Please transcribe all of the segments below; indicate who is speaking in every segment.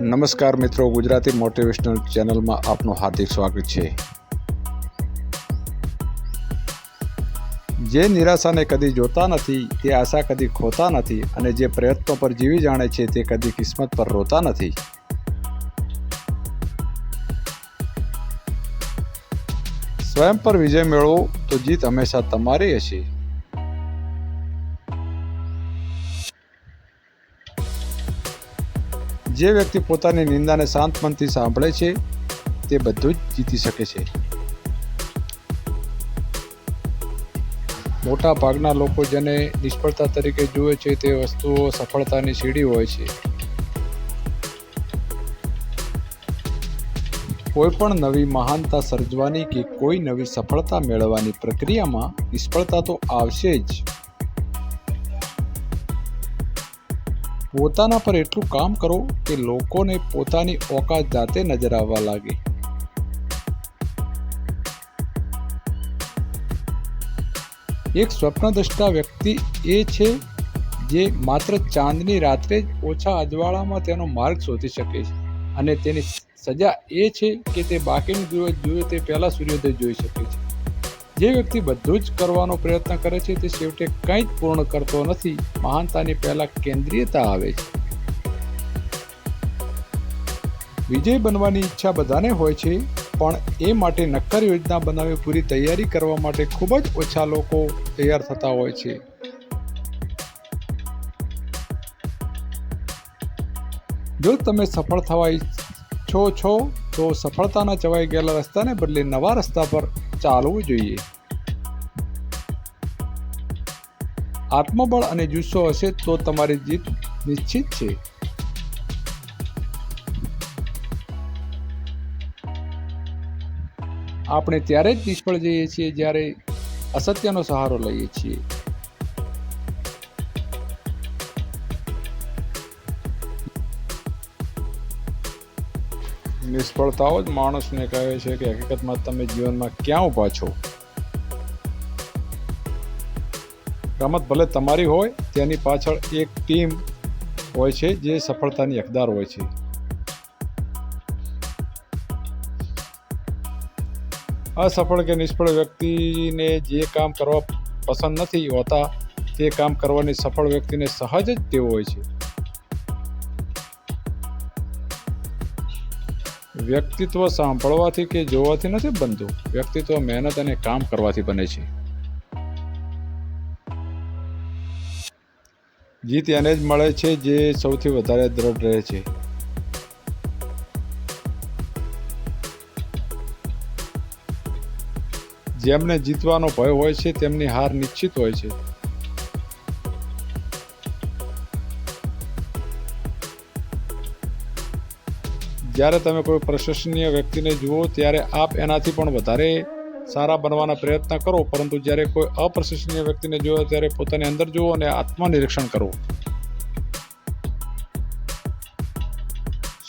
Speaker 1: નમસ્કાર મિત્રો, ગુજરાતી મોટિવેશનલ ચેનલમાં આપનું હાર્દિક સ્વાગત છે. જે નિરાશાને કદી જોતા નથી, તે આશા કદી ખોતા નથી અને જે પ્રયત્નો પર જીવી જાણે છે, તે કદી કિસ્મત પર રોતા નથી. સ્વયં પર વિજય મેળવો તો જીત હંમેશા તમારી હશે. જે વ્યક્તિ પોતાની નિંદાને શાંત મનથી સાંભળે છે, તે બધું જ જીતી શકે છે. મોટા ભાગના લોકો જેને નિષ્ફળતા તરીકે જુએ છે, તે વસ્તુઓ સફળતાની સીડી હોય છે. કોઈ પણ નવી મહાનતા સર્જવાની કે કોઈ નવી સફળતા મેળવવાની પ્રક્રિયામાં નિષ્ફળતા તો આવશે જ. પોતાના પર એટલું કામ કરો કે લોકોને પોતાની ઓકાત જાતે નજર આવવા લાગે. એક સ્વપ્નદ્રષ્ટા વ્યક્તિ એ છે જે માત્ર ચાંદની રાત્રે જ ઓછા અજવાળામાં તેનો માર્ગ શોધી શકે છે અને તેની સજા એ છે કે તે બાકીનું દિવસ જુએ તે પહેલાં સૂર્યોદય જોઈ શકે છે. જે વ્યક્તિ બધું જ કરવાનો પ્રયત્ન કરે છે, તે છેવટે કંઈ જ પૂર્ણ કરતો નથી. મહાનતાની પહેલાં કેન્દ્રીયતા આવે છે. વિજય બનવાની ઈચ્છા બધાને હોય છે, પણ એ માટે નક્કર યોજના બનાવી પૂરી તૈયારી કરવા માટે ખૂબ જ ઓછા લોકો તૈયાર થતા હોય છે. જો તમે સફળ થવા ઈચ્છો છો તો સફળતાના ચવાઈ ગયેલા રસ્તાને બદલે નવા રસ્તા પર ચાલવું જોઈએ. આત્મબળ અને જુસ્સો હશે તો તમારી જીત નિશ્ચિત છે. આપણે ત્યારે જ નિષ્ફળ જઈએ છીએ જ્યારે અસત્યનો સહારો લઈએ છીએ. નિષ્ફળતાઓ જ માણસને કહે છે કે હકીકતમાં તમે જીવનમાં ક્યાં ઊભા છો? રમત ભલે તમારી હોય, તેની પાછળ એક ટીમ હોય છે જે સફળતાની હકદાર હોય છે. અસફળ કે નિષ્ફળ વ્યક્તિને જે કામ કરવા પસંદ નથી હોતા, તે કામ કરવાની સફળ વ્યક્તિને સહજ જ ટેવ હોય છે. વ્યક્તિત્વ સાંભળવાથી કે જોવાથી નથી બનતું? વ્યક્તિત્વ મહેનત અને કામ કરવાથી બને છે. જીત એને જ મળે છે જે સૌથી વધારે દ્રઢ રહે છે. જેમને જીતવાનો ભય હોય છે, તેમની હાર નિશ્ચિત હોય છે. જ્યારે તમે કોઈ પ્રશંસનીય વ્યક્તિને જુઓ, ત્યારે આપ એનાથી પણ વધારે સારા બનવાના પ્રયત્ન કરો. પરંતુ જ્યારે કોઈ અપ્રશંસનીય વ્યક્તિને જુઓ, ત્યારે પોતાની અંદર જુઓ અને આત્મનિરીક્ષણ કરો.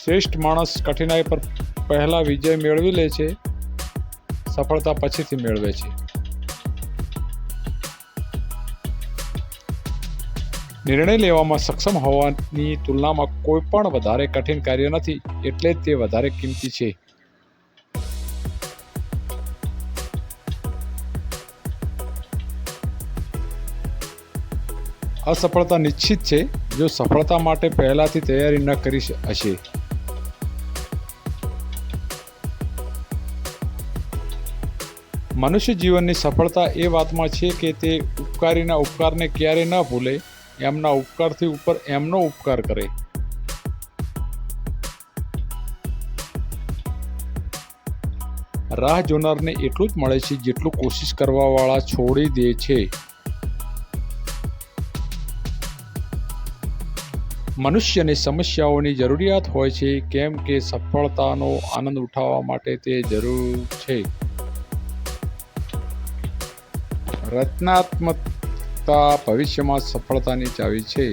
Speaker 1: શ્રેષ્ઠ માણસ કઠિનાઈ પર પહેલા વિજય મેળવી લે છે, સફળતા પછીથી મેળવે છે. નિર્ણય લેવામાં સક્ષમ હોવાની તુલનામાં કોઈ પણ વધારે કઠિન કાર્ય નથી, એટલે તે વધારે કિંમતી છે. અસફળતા નિશ્ચિત છે, જો સફળતા માટે પહેલાથી તૈયારી ન કરી હશે. મનુષ્ય જીવનની સફળતા એ વાતમાં છે કે તે ઉપકારીના ઉપકારને ક્યારે ન ભૂલે એમના ઉપકારથી ઉપર એમનો ઉપકાર કરે. રાહ જોનારને એટલું જ મળે છે જેટલું કોશિશ કરવાવાળા છોડી દે છે. મનુષ્યને સમસ્યાઓની જરૂરિયાત હોય છે કેમ કે સફળતાનો આનંદ ઉઠાવવા માટે તે જરૂર છે. રચનાત્મકતા ભવિષ્યમાં સફળતાની ચાવી છે.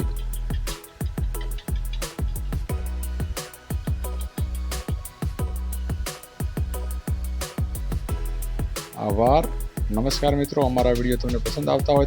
Speaker 1: આભાર. નમસ્કાર મિત્રો. અમારા વીડિયો તમને પસંદ આવતા હોય તો